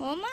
ও মা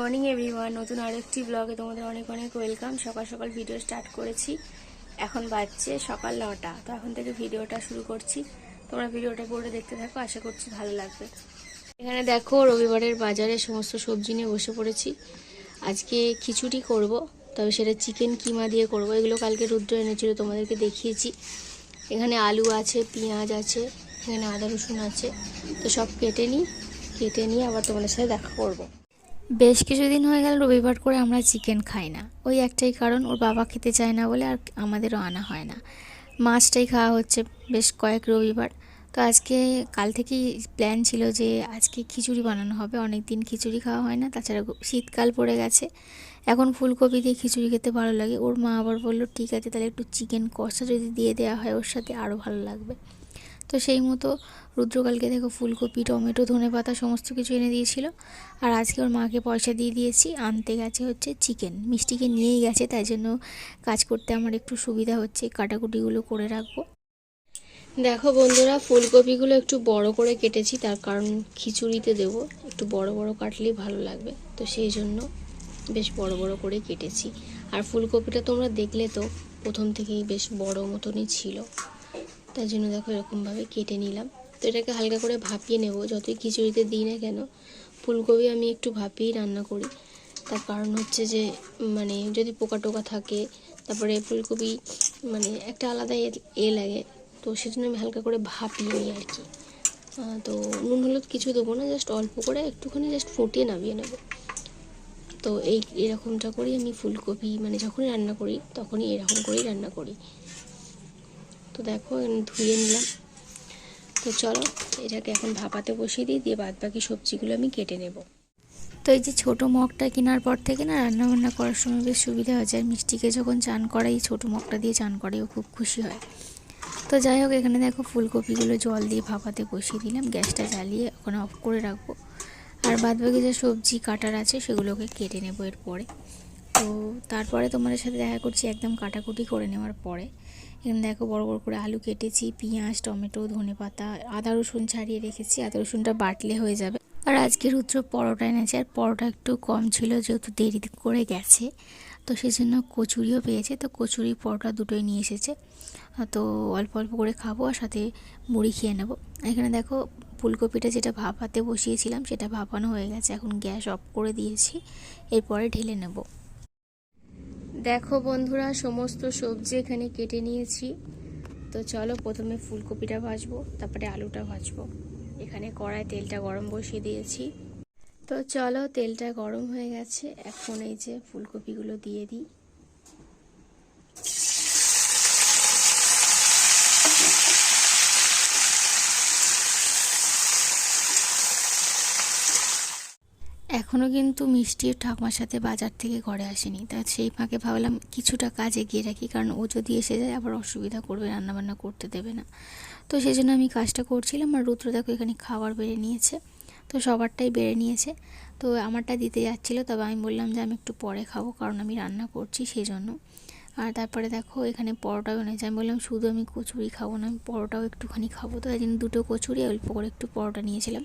morning, everyone. নতুন আরেকটি ব্লগে তোমাদের অনেক অনেক ওয়েলকাম। সকাল সকাল ভিডিও স্টার্ট করেছি। এখন বাজছে সকাল নটা। তো এখন থেকে ভিডিওটা শুরু করছি। তোমরা ভিডিওটা পড়ে দেখতে থাকো, আশা করছি ভালো লাগবে। এখানে দেখো, রবিবারের বাজারে সমস্ত সবজি নিয়ে বসে পড়েছি। আজকে খিচুড়ি করব, তবে সেটা চিকেন কিমা দিয়ে করব। এগুলো কালকে রুদ্র এনেছিল, তোমাদেরকে দেখিয়েছি। এখানে আলু আছে, পেঁয়াজ আছে, এখানে আদা রসুন আছে। তো সব কেটে নিই, কেটে নিয়ে আবার তোমাদের সাথে দেখা করব। বেশ কিছুদিন হয়ে গেল রবিবার করে আমরা চিকেন খাই না। ওই একটাই কারণ, ওর বাবা খেতে চায় না বলে আর আমাদেরও আনা হয় না। মাছটাই খাওয়া হচ্ছে বেশ কয়েক রবিবার। তো আজকে, কাল থেকেই প্ল্যান ছিল যে আজকে খিচুড়ি বানানো হবে। অনেক দিন খিচুড়ি খাওয়া হয় না, তাছাড়া শীতকাল পড়ে গেছে। এখন ফুলকপি দিয়ে খিচুড়ি খেতে ভালো লাগে। ওর মা আবার বলল, ঠিক আছে, তাহলে একটু চিকেন কষা যদি দিয়ে দেওয়া হয় ওর সাথে আরও ভালো লাগবে। তো সেই মতো রুদ্রকালকে দেখো ফুলকপি, টমেটো ধনে পাতা সমস্ত কিছু এনে দিয়েছিল। আর আজকে ওর মাকে পয়সা দিয়ে দিয়েছি, আনতে গেছে হচ্ছে চিকেন। মিষ্টিকে নিয়েই গেছে, তাই জন্য কাজ করতে আমার একটু সুবিধা হচ্ছে, কাটাকুটিগুলো করে রাখব। দেখো বন্ধুরা, ফুলকপিগুলো একটু বড় করে কেটেছি, তার কারণ খিচুড়িতে দেব। একটু বড় বড় কাটলেই ভালো লাগবে, তো সেই জন্য বেশ বড় বড় করে কেটেছি। আর ফুলকপিটা তোমরা দেখলে তো, প্রথম থেকেই বেশ বড় মতনই ছিল। তার জন্য দেখো এরকমভাবে কেটে নিলাম। তো এটাকে হালকা করে ভাপিয়ে নেব। যতই খিচুড়িতে দিই না কেন, ফুলকপি আমি একটু ভাপিয়েই রান্না করি। তার কারণ হচ্ছে যে মানে যদি পোকা টোকা থাকে, তারপরে ফুলকপি মানে একটা আলাদা এ- লাগে। তো সেজন্য আমি হালকা করে ভাপিয়ে নিই আর কি। তো নুন হলুদ কিছু দেবো না, জাস্ট অল্প করে একটুখানি জাস্ট ফুটিয়ে নামিয়ে নেব। তো এই এরকমটা করেই আমি ফুলকপি মানে যখনই রান্না করি, তখনই এরকম করেই রান্না করি। তো দেখো ধুয়ে নিলাম। তো চলো, এটাকে এখন ভাপাতে বসিয়ে দিই, দিয়ে বাদ বাকি সবজিগুলো আমি কেটে নেব। তো এই যে ছোটো মগটা কেনার পর থেকে না রান্না বান্না করার সময় বেশ সুবিধা হয়েছে। আর মিষ্টিকে যখন চান করাই, ছোটো মগটা দিয়ে চান করে ও খুব খুশি হয়। তো যাই হোক, এখানে দেখো ফুলকপিগুলো জল দিয়ে ভাপাতে বসিয়ে দিলাম। গ্যাসটা জ্বালিয়ে ওখানে অফ করে রাখব। আর বাদ বাকি যে সবজি কাটার আছে, সেগুলোকে কেটে নেব এরপরে। তো তারপরে তোমাদের সাথে দেখা করছি, একদম কাটাকুটি করে নেওয়ার পরে। এখানে দেখো বড় বড় করে আলু কেটেছি, পেঁয়াজ, টমেটো, ধনে পাতা, আদা, রসুন ছাড়িয়ে রেখেছি। আদা, রসুনটা বাটলে হয়ে যাবে। আর আজকে রুদ্র পরোটা এনেছে, আর পরোটা একটু কম ছিল, যেহেতু দেরি করে গেছে, তো সেই জন্য কচুরিও পেয়েছে। তো কচুরি, পরোটা দুটোই নিয়ে এসেছে। তো অল্প অল্প করে খাব আর সাথে মুড়ি খেয়ে নেব। এখানে দেখো ফুলকপিটা যেটা ভাপাতে বসিয়েছিলাম, সেটা ভাপানো হয়ে গেছে। এখন গ্যাস অফ করে দিয়েছি, এরপরে ঢেলে নেব। দেখো বন্ধুরা, সমস্ত সবজি এখানে কেটে নিয়েছি। তো চলো প্রথমে ফুলকপিটা ভাজবো, তারপরে আলুটা ভাজবো। এখানে কড়ায় তেলটা গরম বসিয়ে দিয়েছি। তো চলো তেলটা গরম হয়ে গেছে। এখন এই যে ফুলকপিগুলো দিয়ে দিই। এখনও কিন্তু মিষ্টির ঠাকুমার সাথে বাজার থেকে ঘরে আসেনি। তা সেই ফাঁকে ভাবলাম কিছুটা কাজ এগিয়ে রাখি, কারণ ও যদি এসে যায় আবার অসুবিধা করবে, রান্নাবান্না করতে দেবে না। তো সেই জন্য আমি কাজটা করছিলাম আর রুদ্র দেখো এখানে খাবার বেড়ে নিয়েছে, তো সবারটাই বেড়ে নিয়েছে। তো আমারটা দিতে যাচ্ছিল, তবে আমি বললাম যে আমি একটু পরে খাব, কারণ আমি রান্না করছি সেই জন্য আর তারপরে দেখো এখানে পরোটাও এনেছে আমি বললাম শুধু আমি কচুরি খাব না, আমি পরোটাও একটুখানি খাব। তো তাই জন্য দুটো কচুরি, অল্প করে একটু পরোটা নিয়েছিলাম।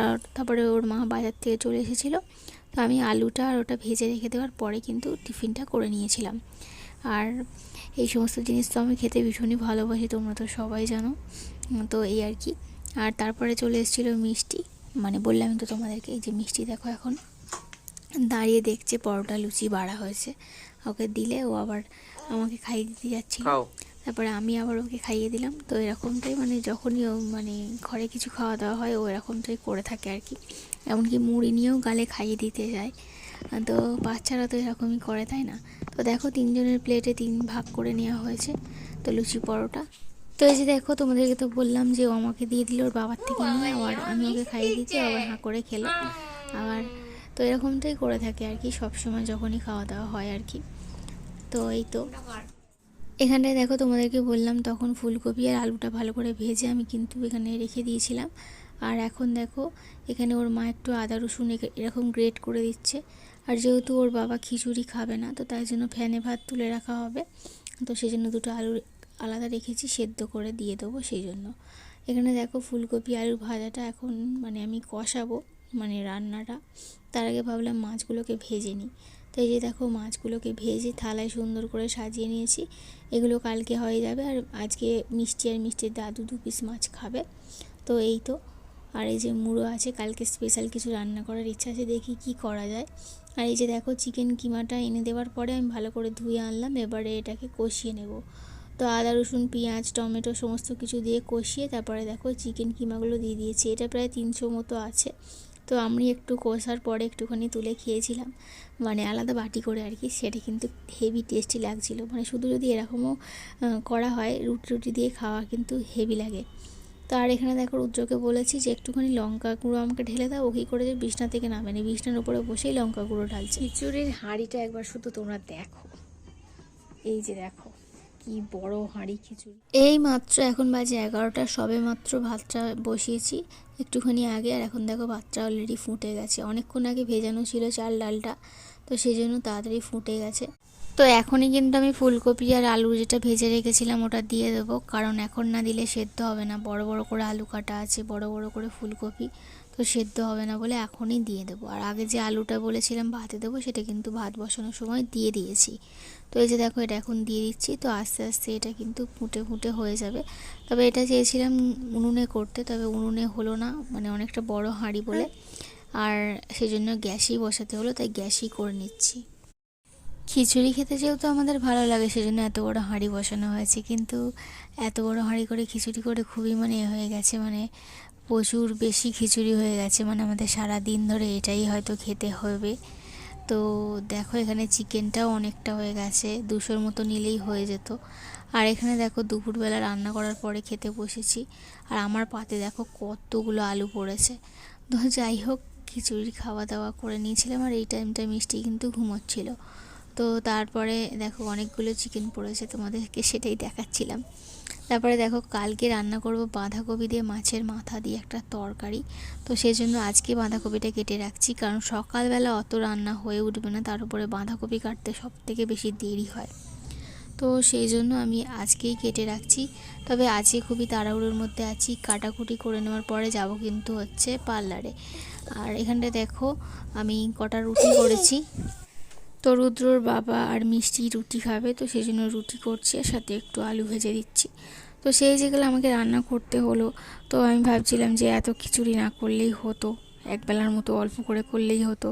আর তারপরে ওর মা বাজার থেকে চলে এসেছিল। তো আমি আলুটা আর ওটা ভেজে রেখে দেওয়ার পরে কিন্তু টিফিনটা করে নিয়েছিলাম। আর এই সমস্ত জিনিস তো আমি খেতে ভীষণই ভালোবাসি, তোমরা তো সবাই জানো। তো এই আর কি। আর তারপরে চলে এসেছিল মিষ্টি। মানে বললাম তো তোমাদেরকে, এই যে মিষ্টি দেখো এখন। দাঁড়িয়ে দেখছে পরোটা লুচি বাড়া হয়েছে। ওকে দিলে ও আবার আমাকে খাইয়ে দিতে যাচ্ছিল। তারপরে আমি আবার ওকে খাইয়ে দিলাম। তো এরকমটাই মানে যখনই ও মানে ঘরে কিছু খাওয়া দাওয়া হয়, ও এরকমটাই করে থাকে আর কি। এমনকি মুড়ি নিয়েও গালে খাইয়ে দিতে যায়। তো বাচ্চারা তো এরকমই করে, তাই না? তো দেখো তিনজনের প্লেটে তিন ভাগ করে নেওয়া হয়েছে, তো লুচি পরোটা। তো এই যে দেখো তোমাদেরকে তো বললাম যে ও আমাকে দিয়ে দিল, ওর বাবার থেকে নিয়ে আবার আমি ওকে খাইয়ে দিচ্ছি আবার হাঁ করে খেলো। আবার তো এরকমটাই করে থাকে আর কি সবসময় যখনই খাওয়া দাওয়া হয় আর কি। তো এই তো। এখানটায় দেখো তোমাদেরকে বললাম তখন ফুলকপি আর আলুটা ভালো করে ভেজে আমি কিন্তু এখানে রেখে দিয়েছিলাম। আর এখন দেখো এখানে ওর মা একটু আদা, রসুন এরকম গ্রেট করে দিচ্ছে। আর যেহেতু ওর বাবা খিচুড়ি খাবে না, তো তাই জন্য ফ্যানে ভাত তুলে রাখা হবে। তো সেই জন্য দুটো আলু আলাদা রেখেছি, সেদ্ধ করে দিয়ে দেবো সেই জন্য এখানে দেখো ফুলকপি আলুর ভাজাটা এখন মানে আমি কষাবো মানে রান্নাটা। তার আগে ভাবলাম মাছগুলোকে ভেজে নিই। তো এই যে দেখো মাছগুলোকে ভেজে থালায় সুন্দর করে সাজিয়ে নিয়েছি। এগুলো কালকে হয়ে যাবে আর আজকে মিষ্টি আর মিষ্টির দাদু দু পিস মাছ খাবে। তো এই তো। আর এই যে মুড়ো আছে, কালকে স্পেশাল কিছু রান্না করার ইচ্ছা আছে, দেখি কি করা যায়। আর এই যে দেখো চিকেন কিমাটা এনে দেওয়ার পরে আমি ভালো করে ধুয়ে আনলাম, এবারে এটাকে কষিয়ে নেব। তো আদা, রসুন, পেঁয়াজ, টমেটো সমস্ত কিছু দিয়ে কষিয়ে তারপরে দেখো চিকেন কিমাগুলো দিয়ে দিয়েছি। এটা প্রায় তিনশো মতো আছে। তো আমি একটু কষার পরে একটুখানি তুলে খেয়েছিলাম। মানে আলাদা বাটি করে আর কি, সেটা কিন্তু হেভি টেস্টি লাগছিল। মানে শুধু যদি এরকমও করা হয়, রুটি রুটি দিয়ে খাওয়া কিন্তু হেভি লাগে। তো আর এখানে দেখো রুদ্রকে বলেছি যে, একটুখানি লঙ্কা গুঁড়ো আমাকে ঢেলে দাও ও কী করে যে বিছনা থেকে নামেনি বিছনার উপরে বসেই লঙ্কা গুঁড়ো ঢালছে। খিচুড়ির হাঁড়িটা একবার শুধু তোমরা দেখো। এই যে দেখো। কি বড় হাঁড়ি খিচুড়ি? এই মাত্র এখন বাজে এগারোটা, সবে মাত্র ভাতটা বসিয়েছি। একটুখানি আগে, আর এখন দেখো ভাতটা অলরেডি ফুটে গেছে। অনেকক্ষণ আগে ভেজানো ছিল চাল ডালটা, তো সেই জন্য তাড়াতাড়ি ফুটে গেছে। তো এখনই কিন্তু আমি ফুলকপি আর আলু যেটা ভেজে রেখেছিলাম ওটা দিয়ে দেবো, কারণ এখন না দিলে সেদ্ধ হবে না। বড় বড় করে আলু কাটা আছে, বড় বড় করে ফুলকপি। তো সেদ্ধ হবে না বলে এখনই দিয়ে দেবো। আর আগে যে আলুটা বলেছিলাম ভাতে দেবো, সেটা কিন্তু ভাত বসানোর সময় দিয়ে দিয়েছি। তো এই যে দেখো, এটা এখন দিয়ে দিচ্ছি। তো আস্তে আস্তে এটা কিন্তু ফুটে ফুটে হয়ে যাবে। তবে এটা চেয়েছিলাম উনুনে করতে, তবে উনুনে হলো না মানে অনেকটা বড় হাঁড়ি বলে। আর সেই জন্য গ্যাসই বসাতে হলো, তাই গ্যাসই করে নিচ্ছি। খিচুড়ি খেতে যেহেতু আমাদের ভালো লাগে, সেজন্য এত বড় হাঁড়ি বসানো হয়েছে। কিন্তু এত বড় হাঁড়ি করে খিচুড়ি করে খুবই মানে এ হয়ে গেছে মানে প্রচুর বেশি খিচুড়ি হয়ে গেছে মানে আমাদের সারা দিন ধরে এটাই হয়তো খেতে হবে। তো দেখো এখানে চিকেনটাও অনেকটা হয়ে গেছে, দুশোর মতো নিলেই হয়ে যেত। আর এখানে দেখো দুপুরবেলা রান্না করার পরে খেতে বসেছি, আর আমার পাতে দেখো কতগুলো আলু পড়েছে। তো যাই হোক, খিচুড়ি খাওয়া দাওয়া করে নিয়েছিলাম, আর এই টাইমটা মিষ্টি কিন্তু ঘুমোচ্ছিল। তো তারপরে দেখো অনেকগুলো চিকেন পড়েছে তোমাদেরকে, সেটাই দেখাচ্ছিলাম। তারপরে দেখো কালকে রান্না করব বাঁধাকপি দিয়ে মাছের মাথা দিয়ে একটা তরকারি। তো সেই জন্য আজকে বাঁধাকপিটা কেটে রাখছি, কারণ সকালবেলা অত রান্না হয়ে উঠবে না, তার উপরে বাঁধাকপি কাটতে সব থেকে বেশি দেরি হয়। তো সেই জন্য আমি আজকেই কেটে রাখছি। তবে আজকে খুবই তাড়াহুড়োর মধ্যে আছি, কাটাকুটি করে নেওয়ার পরে যাব কিন্তু হচ্ছে পার্লারে। আর এখানটা দেখো আমি কটা রুটি করেছি। তো রুদ্রর বাবা আর মিষ্টি রুটি খাবে, তো সেই জন্য রুটি করছি আর সাথে একটু আলু ভেজে দিচ্ছি। তো সেই যেগুলো আমাকে রান্না করতে হলো, তো আমি ভাবছিলাম যে এত খিচুড়ি না করলেই হতো, একবেলার মতো অল্প করে করলেই হতো।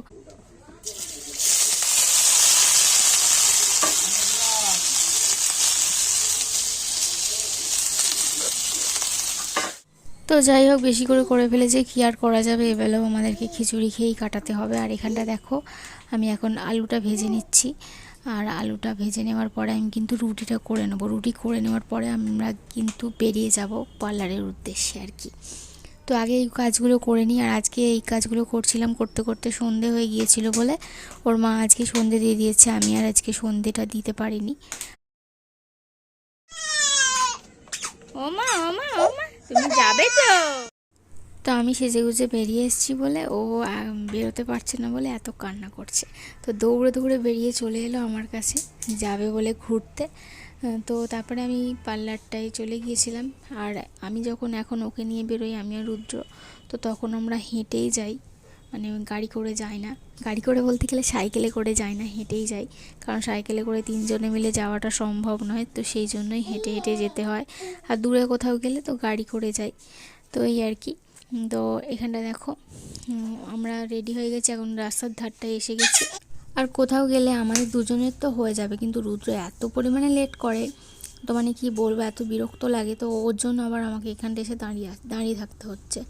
তো যাই হোক, বেশি করে করে ফেলেছে। কি আর করা যাবে? এবেলাও আমাদেরকে খিচুড়ি খেয়েই কাটাতে হবে। আর এখানটা দেখো, আমি এখন আলুটা ভেজে নিচ্ছি। আর আলুটা ভেজে নেওয়ার পরে আমি কিন্তু রুটিটা করে নেব। রুটি করে নেওয়ার পরে আমরা কিন্তু বেরিয়ে যাব পার্লারের উদ্দেশ্যে আর কি। তো আগে এই কাজগুলো করে নিই। আর আজকে এই কাজগুলো করছিলাম করতে করতে সন্ধে হয়ে গিয়েছিল বলে ওর মা আজকে সন্ধে দিয়ে দিয়েছে। আমি আর আজকে সন্ধেটা দিতে পারিনি। ওমা ওমা ওমা যাবে তো? তো আমি সেজে গুজে বেরিয়ে এসেছি বলে ও বেরোতে পারছে না বলে এত কান্না করছে। তো দৌড়ে দৌড়ে বেরিয়ে চলে এলো আমার কাছে, যাবে বলে ঘুরতে। তো তারপরে আমি পার্লারটায় চলে গিয়েছিলাম। আর আমি যখন এখন ওকে নিয়ে বেরোই, আমি আর রুদ্র, তো তখন আমরা হেঁটেই যাই। মানে গাড়ি করে যাই না। গাড়ি করে বলতে গেলে সাইকেলে করে যাই না, হেঁটেই যাই কারণ সাইকেলে করে তিনজনে মিলে যাওয়াটা সম্ভব নয়, তো সেই জন্যই হেঁটে হেঁটে যেতে হয়। আর দূরে কোথাও গেলে তো গাড়ি করে যাই তো এই আর কি। তো এখানটা দেখো আমরা রেডি হয়ে গেছি, এখন রাস্তার ধারটায় এসে গেছি। আর কোথাও গেলে আমাদের দুজনের তো হয়ে যাবে, কিন্তু রুদ্র এত পরিমাণে লেট করে। তো মানে কি বলব, এত বিরক্ত লাগে, তো ওর জন্য আবার আমাকে এখানটা এসে দাঁড়িয়ে দাঁড়িয়ে থাকতে হচ্ছে।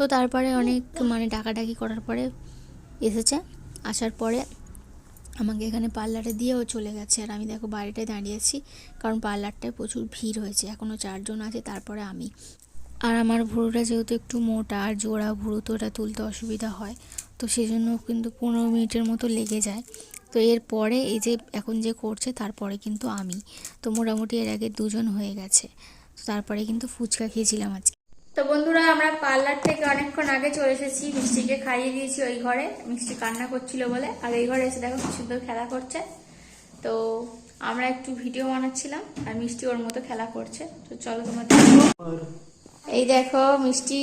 তো তারপরে অনেক মানে ডাকাডাকি করার পরে এসেছে। আসার পরে আমাকে এখানে পার্লারে দিয়েও চলে গেছে। আর আমি দেখো বাড়িটায় দাঁড়িয়েছি কারণ পার্লারটায় প্রচুর ভিড় হয়েছে। এখনও চারজন আছে, তারপরে আমি। আর আমার ভুরুটা যেহেতু একটু মোটা, আর জোড়া ভুরু, তো ওটা তুলতে অসুবিধা হয়। তো সেই জন্য কিন্তু পনেরো মিনিটের মতো লেগে যায়। তো এরপরে এই যে এখন যে করছে, তারপরে কিন্তু আমি। তো মোটামুটি এর আগে দুজন হয়ে গেছে। তো তারপরে কিন্তু ফুচকা খেয়েছিলাম আজকে। তো বন্ধুরা, আমরা পার্লার থেকে অনেকক্ষণ আগে চলে এসেছি। মিষ্টিকে খাইয়ে দিয়েছি ওই ঘরে। মিষ্টি কান্না করছিল বলে। আর এই ঘরে এসে দেখো কি সুন্দর খেলা করছে। তো আমরা একটু ভিডিও বানাচ্ছিলাম আর মিষ্টি ওর মতো খেলা করছে। তো চলো তোমার দেখো। এই দেখো, মিষ্টি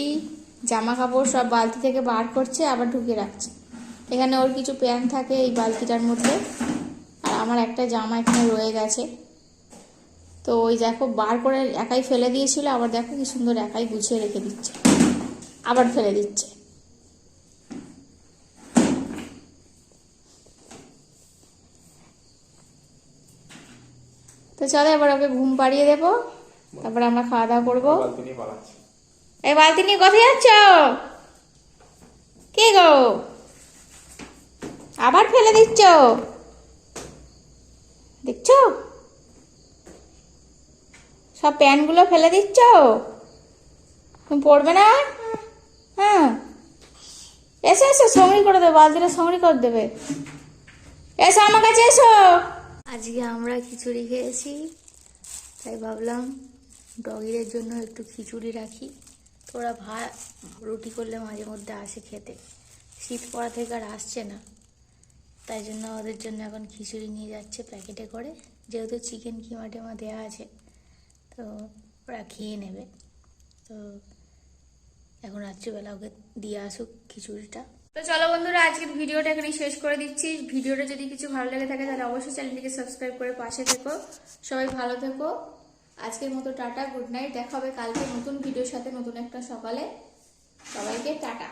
জামা কাপড় সব বালতি থেকে বার করছে, আবার ঢুকে রাখছে। এখানে ওর কিছু প্যান্ট থাকে এই বালতিটার মধ্যে। আর আমার একটা জামা এখানে রয়ে গেছে। তো ওই দেখো বার করে একাই ফেলে দিয়েছিল আবার দেখো কি সুন্দর একাই গুছিয়ে রেখে দিচ্ছে। আবার ফেলে দিচ্ছে। তো চলো এবার ওকে ঘুম পাড়িয়ে দেবো তারপরে আমরা খাওয়া দাওয়া করব। এই বালতি নিয়ে কোথায় যাচ্ছ? কে গো? আবার ফেলে দিচ্ছ? দেখছ? সব প্যানগুলো ফেলে দিচ্ছ? তুমি পড়বে না? হ্যাঁ। এসো এসো সঙ্গি করে দেবে, বালতিটা সঙ্গি করে দেবে। এসো আমার কাছে, এসো। আজকে আমরা খিচুড়ি খেয়েছি, তাই ভাবলাম ডগিদের জন্য একটু খিচুড়ি রাখি। তো ওরা ভাত, রুটি করলে মাঝে মধ্যে আসে খেতে। শীত পড়া থেকে আর আসছে না। তাই জন্য ওদের জন্য এখন খিচুড়ি নিয়ে যাচ্ছে প্যাকেটে করে। যেহেতু চিকেন কিমা টেমা দেওয়া আছে তো ওরা খেয়ে নেবে। তো এখন রাত্রিবেলা ওকে দিয়ে আসুক খিচুড়িটা। তো চলো বন্ধুরা, আজকের ভিডিওটা এখানেই শেষ করে দিচ্ছি। ভিডিওটা যদি কিছু ভালো লেগে থাকে, তাহলে অবশ্যই চ্যানেলটিকে সাবস্ক্রাইব করে পাশে থেকো। সবাই ভালো থেকো। আজকের মতো টাটা, গুড নাইট। দেখা হবে কালকে নতুন ভিডিওর সাথে নতুন একটা সকালে। সবাইকে টাটা।